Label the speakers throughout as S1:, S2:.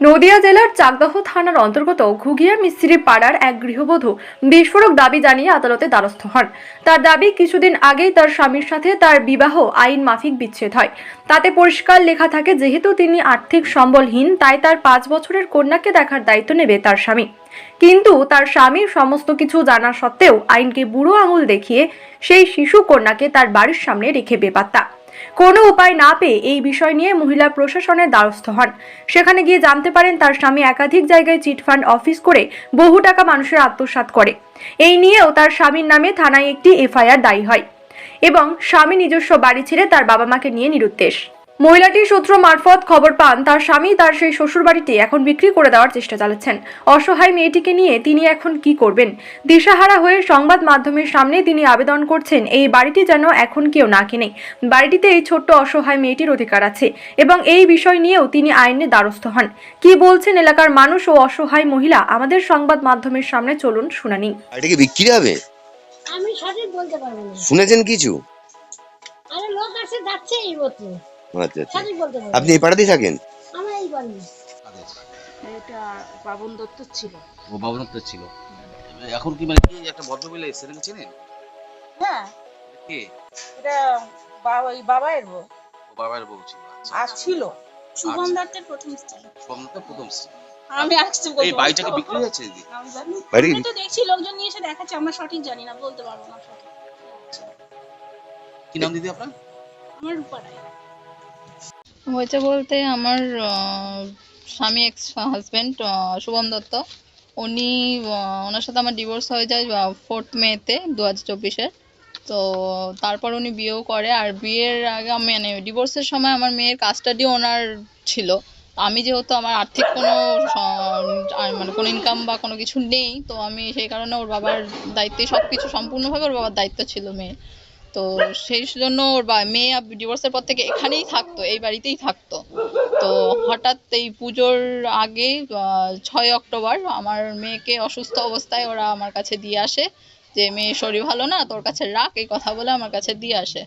S1: নদিয়া জেলার চাকদহ থানার অন্তর্গত ঘুঘিয়া মিস্ত্রি পাড়ার এক গৃহবধূ বিস্ফোরক দাবি জানিয়ে আদালতে দ্বারস্থ হন। তার দাবি, কিছুদিন আগেই তার স্বামীর সাথে তার বিবাহ আইন মাফিক বিচ্ছেদ হয়। তাতে পরিষ্কার লেখা থাকে, যেহেতু তিনি আর্থিক সম্বলহীন, তাই তার পাঁচ বছরের কন্যাকে দেখার দায়িত্ব নেবে তার স্বামী। কিন্তু তার স্বামীর সমস্ত কিছু জানা সত্ত্বেও আইনকে বুড়ো আঙুল দেখিয়ে সেই শিশু কন্যাকে তার বাড়ির সামনে রেখে বেপাত্তা। কোনো উপায় না পেয়ে এই বিষয় নিয়ে মহিলা প্রশাসনের দ্বারস্থ হন। সেখানে গিয়ে জানতে পারেন তার স্বামী একাধিক জায়গায় চিটফান্ড অফিস করে বহু টাকা মানুষের আত্মসাত করে। এই নিয়েও তার স্বামীর নামে থানায় একটি এফআইআর দায়ী হয় এবং স্বামী নিজস্ব বাড়ি ছেড়ে তার বাবা মাকে নিয়ে নিরুদ্দেশ। মহিলাটির সূত্র মারফত খবর পান তার স্বামী তার সেই শ্বশুর বাড়িটি এখন বিক্রি করে দেওয়ার চেষ্টা চালাচ্ছেন। অসহায় মেয়েটিকে নিয়ে তিনি এখন কি করবেন? দিশাহারা হয়ে সংবাদ মাধ্যমের সামনে তিনি আবেদন করছেন এই বাড়িটি যেন এখন কেউ না কিনে। বাড়িটিতে এই ছোট্ট অসহায় মেয়েটির অধিকার আছে এবং এই বিষয় নিয়েও তিনি আইনের দ্বারস্থ হন। কি বলছেন এলাকার মানুষ ও অসহায় মহিলা? আমাদের সংবাদ মাধ্যমের সামনে চলুন শুনানি।
S2: এটা কি বিক্রি হবে?
S3: আমি সঠিক বলতে পারব না।
S2: শুনেছেন কিছু?
S3: আরে লোক আছে যাচ্ছে এই মতো
S2: আচ্ছা আচ্ছা। আপনি এই পাড়াতেই থাকেন?
S3: আমরা এই বাড়ি
S4: এটা বাবন দত্ত ছিল।
S5: ও বাবনত্ব ছিল। এখন কি মানে কি একটা ভদ্রমহিলা এসছে নাকি চেনেন?
S4: হ্যাঁ।
S5: কে?
S4: এটা বাবা ওই বাবাইয়ের বউ।
S5: বাবার বউ ছিল। আচ্ছা।
S4: আর ছিল।
S3: শুভম দত্তের প্রথম স্ত্রী।
S5: বাবনত্ব প্রথম স্ত্রী।
S4: আমি আসছি
S5: এই বাড়িটাকে বিক্রি হয়েছে দিদি
S4: আমি
S3: তো দেখছি লোকজন নিয়ে এসে দেখাচ্ছে। আমরা সঠিক জানি না বলতে পারব না সঠিক।
S5: কি নাম দিদি আপনার?
S3: আমার রূপারায়
S6: হয়েছে বলতে আমার স্বামী এক্স হাজবেন্ড শুভম দত্ত। উনি ওনার সাথে আমার ডিভোর্স হয়ে যায় ফোর্থ মেতে দু হাজার চব্বিশে। তো তারপর উনি বিয়েও করে, আর বিয়ের আগে মানে ডিভোর্সের সময় আমার মেয়ের কাস্টাডি ওনার ছিল। আমি যেহেতু আমার আর্থিক কোনো মানে কোনো ইনকাম বা কোনো কিছু নেই, তো আমি সেই কারণে ওর বাবার দায়িত্বে সব কিছু সম্পূর্ণভাবে ওর বাবার দায়িত্ব ছিল মেয়ে তো সেই জন্য ওর বা, মেয়ে ডিভোর্সের পর থেকে এখানেই থাকতো, এই বাড়িতেই থাকতো। তো হঠাৎ এই পুজোর আগে ছয় অক্টোবর আমার মেয়েকে অসুস্থ অবস্থায় ওরা আমার কাছে দিয়ে আসে যে, মেয়ে, শরীর ভালো না? তোর কাছে রাখ, এই কথা বলে আমার কাছে দিয়ে আসে।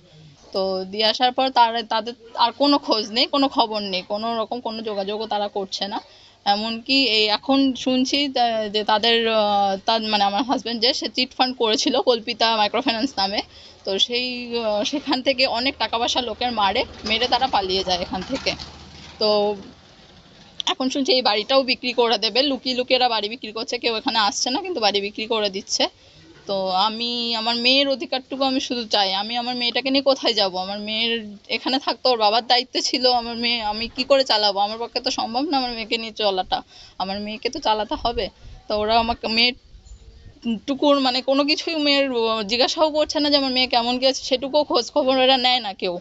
S6: তো দিয়ে আসার পর তার, তাদের আর কোনো খোঁজ নেই, কোনো খবর নেই, কোনো রকম কোনো যোগাযোগও তারা করছে না। এমনকি এই এখন শুনছি যে তাদের তার মানে আমার হাজব্যান্ড যে সে চিট ফান্ড করেছিল কল্পিতা মাইক্রোফিন্যান্স নামে। তো সেই সেখান থেকে অনেক টাকা পয়সা লোকের মারে, মেরে তারা পালিয়ে যায় এখান থেকে। তো এখন শুনছি এই বাড়িটাও বিক্রি করে দেবে। লুকিয়ে লুকিয়ে এরা বাড়ি বিক্রি করছে। কেউ এখানে আসছে না, কিন্তু বাড়ি বিক্রি করে দিচ্ছে। তো আমি, আমার মেয়ের অধিকারটুকু আমি শুধু চাই। আমি আমার মেয়েটাকে নিয়ে কোথায় যাব? আমার মেয়ের এখানে থাকতো ওর বাবার দায়িত্ব ছিল। আমার মেয়ে, আমি কি করে চালাবো? আমার পক্ষে তো সম্ভব না আমার মেয়েকে নিয়ে চলাটা। আমার মেয়েকে তো চালাতে হবে। তো ওরা আমাকে মেয়ের টুকুর মানে কোনো কিছুই মেয়ের জিজ্ঞাসাও করছে না যে আমার মেয়ে কেমন কি আছে। সেটুকুও খোঁজ খবর এরা নেয় না কেউ।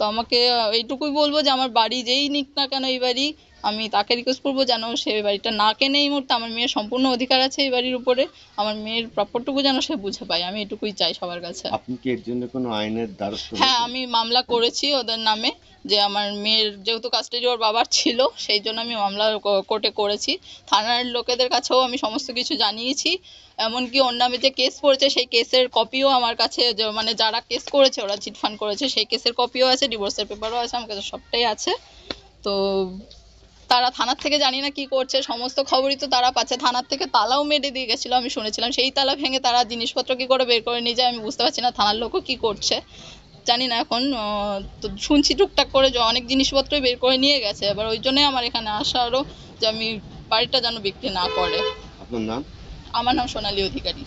S6: তো আমাকে এইটুকুই বলব যে আমার বাড়ি যেই নিক না কেন এই বাড়ি আমি তাকে রিকোয়েস্ট করব যেন সে বাড়িটা না কেনে এই মুহূর্তে। আমার মেয়ের সম্পূর্ণ অধিকার আছে এই বাড়ির উপরে। আমার মেয়ের প্রাপ্যটুকু যেন সে বুঝে পায়। আমি এটুকুই চাই সবার কাছে।
S2: আপনি কি এর জন্য কোনো আইনের দ্বারস্থ
S6: হ্যাঁ আমি মামলা করেছি ওদের নামে যে আমার মেয়ের যেহেতু কাস্টাডি ওর বাবার ছিল সেই জন্য আমি মামলা কোর্টে করেছি। থানার লোকেদের কাছেও আমি সমস্ত কিছু জানিয়েছি। এমনকি ওর নামে যে কেস পড়েছে সেই কেসের কপিও আমার কাছে মানে যারা কেস করেছে ওরা চিটফান্ড করেছে সেই কেসের কপিও আছে ডিভোর্সের পেপারও আছে আমার কাছে সবটাই আছে। তো তারা থানার থেকে জানি না কি করছে সমস্ত খবরই তো তারা পাচ্ছে। থানার থেকে তালাও মেরে দিয়ে গেছিল আমি শুনেছিলাম। সেই তালা ভেঙে তারা জিনিসপত্র কি করে বের করে নিয়ে যায় আমি বুঝতে পারছি না থানার লোকও কি করছে। জানি না এখন তো শুনছি টুকটাক করে যে অনেক জিনিসপত্র বের করে নিয়ে গেছে। এবার ওই জন্যই আমার এখানে আসা আরও যে আমি বাড়িটা যেন বিক্রি না করে।
S2: আপনার নাম?
S6: আমার নাম সোনালী অধিকারী।